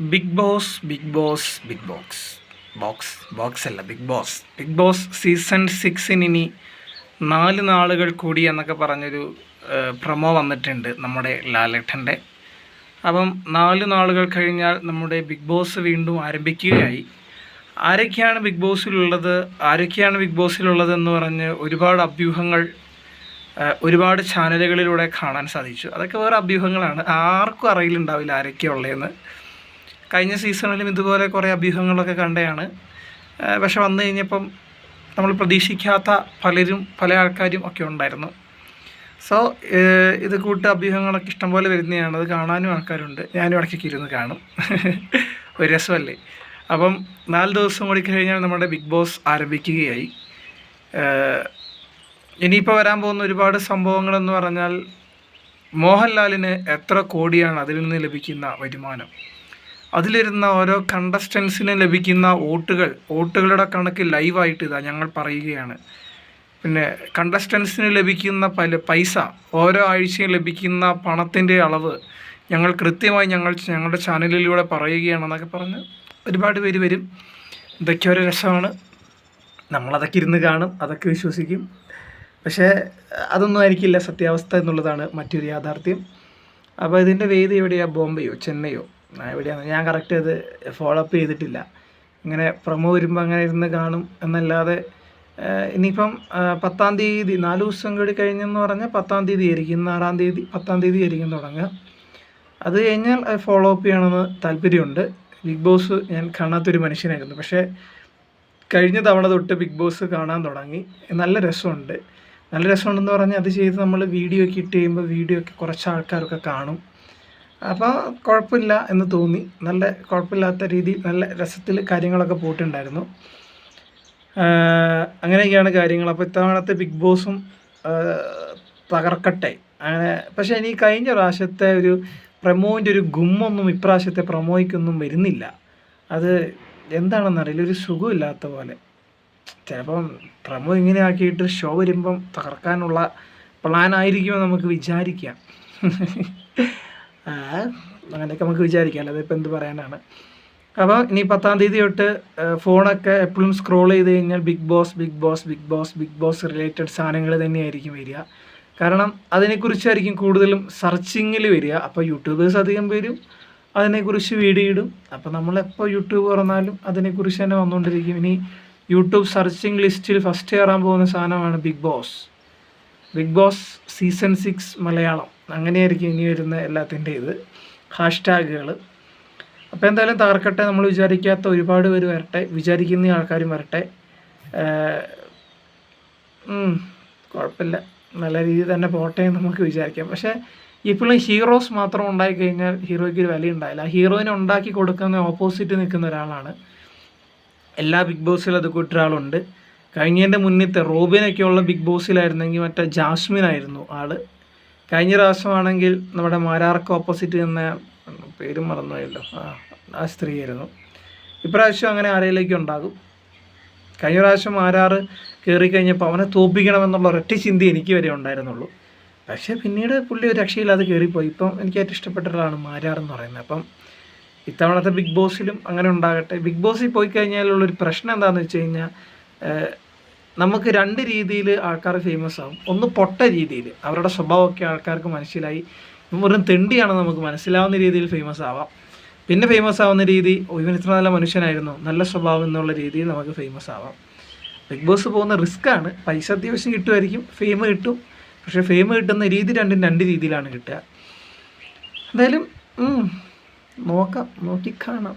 Bigg Boss Bigg Boss big box box box അല്ല Bigg Boss Bigg Boss season സിക്സിന് ഇനി നാല് നാളുകൾ കൂടി എന്നൊക്കെ പറഞ്ഞൊരു പ്രൊമോ വന്നിട്ടുണ്ട് നമ്മുടെ ലാലേട്ടന്റെ. അപ്പം നാല് നാളുകൾ കഴിഞ്ഞാൽ നമ്മുടെ ബിഗ് ബോസ് വീണ്ടും ആരംഭിക്കുകയായി. ആരൊക്കെയാണ് ബിഗ് ബോസിലുള്ളത് ആരൊക്കെയാണ് ബിഗ് ബോസിലുള്ളതെന്ന് പറഞ്ഞ് ഒരുപാട് അഭ്യൂഹങ്ങൾ ഒരുപാട് ചാനലുകളിലൂടെ കാണാൻ സാധിച്ചു. അതൊക്കെ വേറെ അഭ്യൂഹങ്ങളാണ്. ആർക്കും അറിയില്ലുണ്ടാവില്ല ആരൊക്കെയാണ് ഉള്ളതെന്ന്. കഴിഞ്ഞ സീസണിലും ഇതുപോലെ കുറേ അഭ്യൂഹങ്ങളൊക്കെ കണ്ടതാണ് പക്ഷെ വന്നു കഴിഞ്ഞപ്പം നമ്മൾ പ്രതീക്ഷിക്കാത്ത പലരും പല ആൾക്കാരും ഒക്കെ ഉണ്ടായിരുന്നു. സോ ഇത് കൂട്ട് അഭ്യൂഹങ്ങളൊക്കെ ഇഷ്ടംപോലെ വരുന്നതാണ്. അത് കാണാനും ആൾക്കാരുണ്ട്. ഞാനും ഇടയ്ക്കൊക്കെ ഇരുന്ന് കാണും. ഒരു രസമല്ലേ? അപ്പം നാല് ദിവസം കൂടി കഴിഞ്ഞാൽ നമ്മുടെ ബിഗ് ബോസ് ആരംഭിക്കുകയായി. ഇനിയിപ്പോൾ വരാൻ പോകുന്ന ഒരുപാട് സംഭവങ്ങളെന്ന് പറഞ്ഞാൽ മോഹൻലാലിന് എത്ര കോടിയാണ് അതിൽ നിന്ന് ലഭിക്കുന്ന വരുമാനം? അതിലിരുന്ന ഓരോ കണ്ടസ്റ്റൻസിന് ലഭിക്കുന്ന വോട്ടുകൾ വോട്ടുകളുടെ കണക്ക് ലൈവായിട്ട് ഇതാ ഞങ്ങൾ പറയുകയാണ്. പിന്നെ കണ്ടസ്റ്റൻസിന് ലഭിക്കുന്ന പല പൈസ ഓരോ ആഴ്ചയും ലഭിക്കുന്ന പണത്തിന്റെ അളവ് ഞങ്ങൾ കൃത്യമായി ഞങ്ങൾ ഞങ്ങളുടെ ചാനലിലൂടെ പറയുകയാണെന്നൊക്കെ പറഞ്ഞ് ഒരുപാട് പേര് വരും. ഇതൊക്കെ ഒരു രസമാണ്. നമ്മളതൊക്കെ ഇരുന്ന് കാണും അതൊക്കെ വിശ്വസിക്കും. പക്ഷേ അതൊന്നും ആയിരിക്കില്ല സത്യാവസ്ഥ എന്നുള്ളതാണ് മറ്റൊരു യാഥാർത്ഥ്യം. അപ്പോൾ ഇതിന്റെ വേദി എവിടെയാണ് ബോംബെയോ? ചെന്നൈയോ? എവിടെയാണ് ഞാൻ കറക്റ്റ് അത് ഫോളോ അപ്പ് ചെയ്തിട്ടില്ല. ഇങ്ങനെ പ്രൊമോ വരുമ്പോൾ അങ്ങനെ ഇരുന്ന് കാണും എന്നല്ലാതെ ഇനിയിപ്പം പത്താം തീയതി നാല് ദിവസം കൂടി കഴിഞ്ഞെന്ന് പറഞ്ഞാൽ പത്താം തീയതി ആയിരിക്കും ഇന്ന് ആറാം തീയതി പത്താം തീയതി ആയിരിക്കും തുടങ്ങുക. അത് കഴിഞ്ഞാൽ അത് ഫോളോ അപ്പ് ചെയ്യണമെന്ന് താല്പര്യമുണ്ട്. ബിഗ് ബോസ് ഞാൻ കാണാത്തൊരു മനുഷ്യനായിരുന്നു. പക്ഷേ കഴിഞ്ഞ തവണ തൊട്ട് ബിഗ് ബോസ് കാണാൻ തുടങ്ങി. നല്ല രസമുണ്ട്. നല്ല രസമുണ്ടെന്ന് പറഞ്ഞാൽ അത് ചെയ്ത് നമ്മൾ വീഡിയോ ഒക്കെ ഇട്ട് കഴിയുമ്പോൾ വീഡിയോ ഒക്കെ കുറച്ച് ആൾക്കാരൊക്കെ കാണും. അപ്പോൾ കുഴപ്പമില്ല എന്ന് തോന്നി. നല്ല കുഴപ്പമില്ലാത്ത രീതിയിൽ നല്ല രസത്തിൽ കാര്യങ്ങളൊക്കെ പോയിട്ടുണ്ടായിരുന്നു. അങ്ങനെയൊക്കെയാണ് കാര്യങ്ങൾ. അപ്പോൾ ഇത്തവണത്തെ ബിഗ് ബോസും തകർക്കട്ടെ. അങ്ങനെ പക്ഷേ ഇനി കഴിഞ്ഞ പ്രാവശ്യത്തെ ഒരു പ്രമോവിന്റെ ഒരു ഗുമ്മൊന്നും ഇപ്രാവശ്യത്തെ പ്രമോയ്ക്കൊന്നും വരുന്നില്ല. അത് എന്താണെന്നറിയില്ല. ഒരു സുഖമില്ലാത്ത പോലെ. ചിലപ്പം പ്രമോ ഇങ്ങനെ ആക്കിയിട്ട് ഷോ വരുമ്പം തകർക്കാനുള്ള പ്ലാൻ നമുക്ക് വിചാരിക്കാം. അങ്ങനെയൊക്കെ നമുക്ക് വിചാരിക്കാം. ഇപ്പം എന്ത് പറയാനാണ്. അപ്പോൾ ഇനി പത്താം തീയതി തൊട്ട് ഫോണൊക്കെ എപ്പോഴും സ്ക്രോൾ ചെയ്ത് കഴിഞ്ഞാൽ Bigg Boss Bigg Boss Bigg Boss Bigg Boss related സാധനങ്ങൾ തന്നെയായിരിക്കും വരിക. കാരണം അതിനെക്കുറിച്ചായിരിക്കും കൂടുതലും സെർച്ചിങ്ങിൽ വരിക. അപ്പോൾ യൂട്യൂബേഴ്സ് അധികം പേരും അതിനെക്കുറിച്ച് വീഡിയോ ഇടും. അപ്പോൾ നമ്മളെപ്പോൾ യൂട്യൂബ് തുറന്നാലും അതിനെക്കുറിച്ച് തന്നെ വന്നുകൊണ്ടിരിക്കും ഇനി യൂട്യൂബ് സെർച്ചിങ് ലിസ്റ്റിൽ ഫസ്റ്റ് കയറാൻ പോകുന്ന സാധനമാണ് Bigg Boss Bigg Boss season six Malayalam. അങ്ങനെയായിരിക്കും ഇനി വരുന്ന എല്ലാത്തിന്റെ ഇത്. ഹാഷ്ടാഗുകൾ അപ്പോൾ എന്തായാലും തകർക്കട്ടെ നമ്മൾ വിചാരിക്കാത്ത ഒരുപാട് പേര് വരട്ടെ വിചാരിക്കുന്ന ആൾക്കാരും വരട്ടെ. കുഴപ്പമില്ല. നല്ല രീതിയിൽ തന്നെ പോട്ടെ എന്ന് നമുക്ക് വിചാരിക്കാം. പക്ഷേ ഇപ്പോഴും ഹീറോസ് മാത്രം ഉണ്ടായി കഴിഞ്ഞാൽ ഹീറോയ്ക്ക് ഒരു വില ഉണ്ടായില്ല. ഹീറോയിനെ ഉണ്ടാക്കി കൊടുക്കുന്ന ഓപ്പോസിറ്റ് നിൽക്കുന്ന ഒരാളാണ്. എല്ലാ ബിഗ് ബോസിലും അത് ഒരാളുണ്ട്. കഴിഞ്ഞതിന്റെ മുന്നത്തെ റോബിനൊക്കെയുള്ള ബിഗ് ബോസിലായിരുന്നെങ്കിൽ മറ്റേ ജാസ്മിൻ ആയിരുന്നു ആൾ. കഴിഞ്ഞ പ്രാവശ്യമാണെങ്കിൽ നമ്മുടെ മാരാർക്ക് ഓപ്പോസിറ്റ് നിന്ന പേരും മറന്നുപോയല്ലോ. ആ സ്ത്രീയായിരുന്നു. സ്ത്രീ ഇപ്രാവശ്യം അങ്ങനെ ആരയിലേക്കും ഉണ്ടാകും. കഴിഞ്ഞ പ്രാവശ്യം ആരാറ് കയറി കഴിഞ്ഞപ്പോൾ അവനെ തോപ്പിക്കണമെന്നുള്ള ഒരൊറ്റ ചിന്ത എനിക്ക് വരെ ഉണ്ടായിരുന്നുള്ളൂ. പക്ഷേ പിന്നീട് പുള്ളി ഒരു രക്ഷയില്ലാതെ കയറിപ്പോയി ഇപ്പം എനിക്ക് ഏറ്റവും ഇഷ്ടപ്പെട്ട ഒരാളാണ് മാരാർ എന്ന് പറയുന്നത്. അപ്പം ഇത്തവണത്തെ ബിഗ് ബോസിലും അങ്ങനെ ഉണ്ടാകട്ടെ. ബിഗ് ബോസിൽ പോയി കഴിഞ്ഞാലുള്ളൊരു പ്രശ്നം എന്താണെന്ന് വെച്ച് കഴിഞ്ഞാൽ നമുക്ക് രണ്ട് രീതിയിൽ ആൾക്കാർ ഫേമസ് ആവും. ഒന്ന് പൊട്ട രീതിയിൽ അവരുടെ സ്വഭാവമൊക്കെ ആൾക്കാർക്ക് മനസ്സിലായി. വെറും തെണ്ടിയാണ് നമുക്ക് മനസ്സിലാവുന്ന രീതിയിൽ ഫേമസ് ആവാം. പിന്നെ ഫേമസ് ആവുന്ന രീതി "ഓ, ഇവൻ ഇത്ര നല്ല മനുഷ്യനായിരുന്നു. നല്ല സ്വഭാവം എന്നുള്ള രീതിയിൽ നമുക്ക് ഫേമസ് ആവാം. ബിഗ് ബോസ് പോകുന്ന റിസ്ക് ആണ്. പൈസ അത്യാവശ്യം കിട്ടുമായിരിക്കും. ഫെയിം കിട്ടും. പക്ഷേ ഫെയിം കിട്ടുന്ന രീതി രണ്ടും രണ്ട് രീതിയിലാണ് കിട്ടുക. എന്തായാലും നോക്കാം. നോക്കി കാണാം.